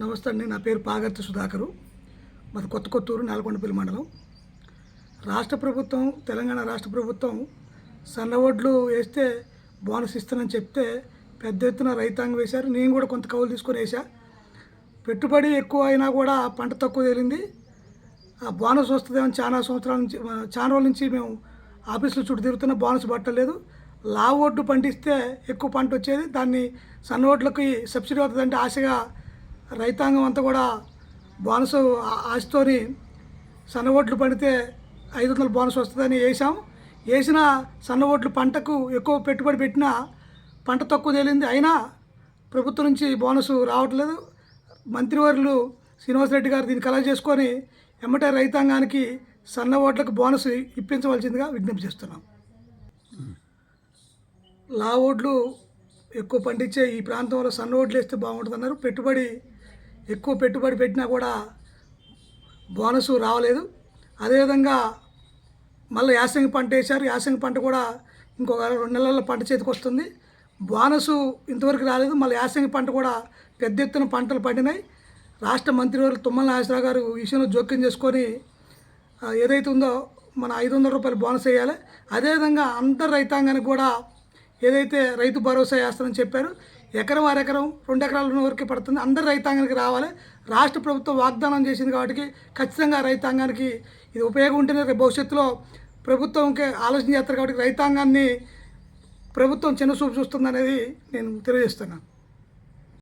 నమస్తే అండి నా పేరు పాగర్తి సుధాకరు. మాది కొత్త కొత్తూరు నల్గొండపల్లి మండలం. రాష్ట్ర ప్రభుత్వం తెలంగాణ రాష్ట్ర ప్రభుత్వం సన్న ఓడ్లు వేస్తే బోనస్ ఇస్తానని చెప్తే పెద్ద ఎత్తున రైతాంగం వేశారు. నేను కూడా కొంత కౌలు తీసుకొని వేసా పెట్టుబడి ఎక్కువ అయినా కూడా పంట తక్కువ తేలింది. ఆ బోనస్ వస్తుందేమో చాలా సంవత్సరాల నుంచి చాలా రోజుల నుంచి మేము ఆఫీసులో చుట్టూ తిరుగుతున్న బోనస్ పట్టలేదు లా ఒడ్డు పండిస్తే ఎక్కువ పంట వచ్చేది. దాన్ని సన్న ఓడ్లకి సబ్సిడీ అవుతుందంటే ఆశగా రైతాంగం అంతా కూడా బోనస్ ఆశతోని సన్న ఓట్లు పండితే ఐదు వందల బోనస్ వస్తుందని వేసాం వేసిన సన్న ఓట్లు పంటకు ఎక్కువ పెట్టుబడి పెట్టినా పంట తక్కువ తేలింది. అయినా ప్రభుత్వం నుంచి బోనస్ రావట్లేదు. మంత్రివర్యులు శ్రీనివాసరెడ్డి గారు దీన్ని కలెక్ట్ చేసుకొని ఎమ్మటే రైతాంగానికి సన్న ఓట్లకు బోనస్ ఇప్పించవలసిందిగా విజ్ఞప్తి చేస్తున్నాం. లా ఓట్లు ఎక్కువ పండించే ఈ ప్రాంతంలో సన్న ఓట్లు వేస్తే బాగుంటుంది అన్నారు పెట్టుబడి ఎక్కువ పెట్టుబడి పెట్టినా కూడా బోనస్ రావలేదు. అదేవిధంగా మళ్ళీ యాసంగి పంట వేశారు. యాసంగి పంట కూడా ఇంకొక రెండు నెలల్లో పంట చేతికి వస్తుంది. బోనసు ఇంతవరకు రాలేదు. మళ్ళీ యాసంగి పంట కూడా పెద్ద ఎత్తున పంటలు పండినాయి. రాష్ట్ర మంత్రివర్యులు తుమ్మల నాగేశ్వరరావు గారు విషయంలో జోక్యం చేసుకొని ఏదైతే ఉందో మన ఐదు వందల రూపాయలు బోనస్ వేయాలి. అదేవిధంగా అందరు రైతాంగానికి కూడా ఏదైతే రైతు భరోసా వేస్తారని చెప్పారు ఎకరం అరెకరం రెండు ఎకరాల ఉన్న పడుతుంది. అందరు రైతాంగానికి రావాలి. రాష్ట్ర ప్రభుత్వం వాగ్దానం చేసింది కాబట్టి ఖచ్చితంగా రైతాంగానికి ఇది ఉపయోగం ఉంటేనే రేపు భవిష్యత్తులో ప్రభుత్వంకి ఆలోచన చేస్తారు కాబట్టి రైతాంగాన్ని ప్రభుత్వం చిన్న చూపు చూస్తుంది అనేది నేను తెలియజేస్తున్నాను.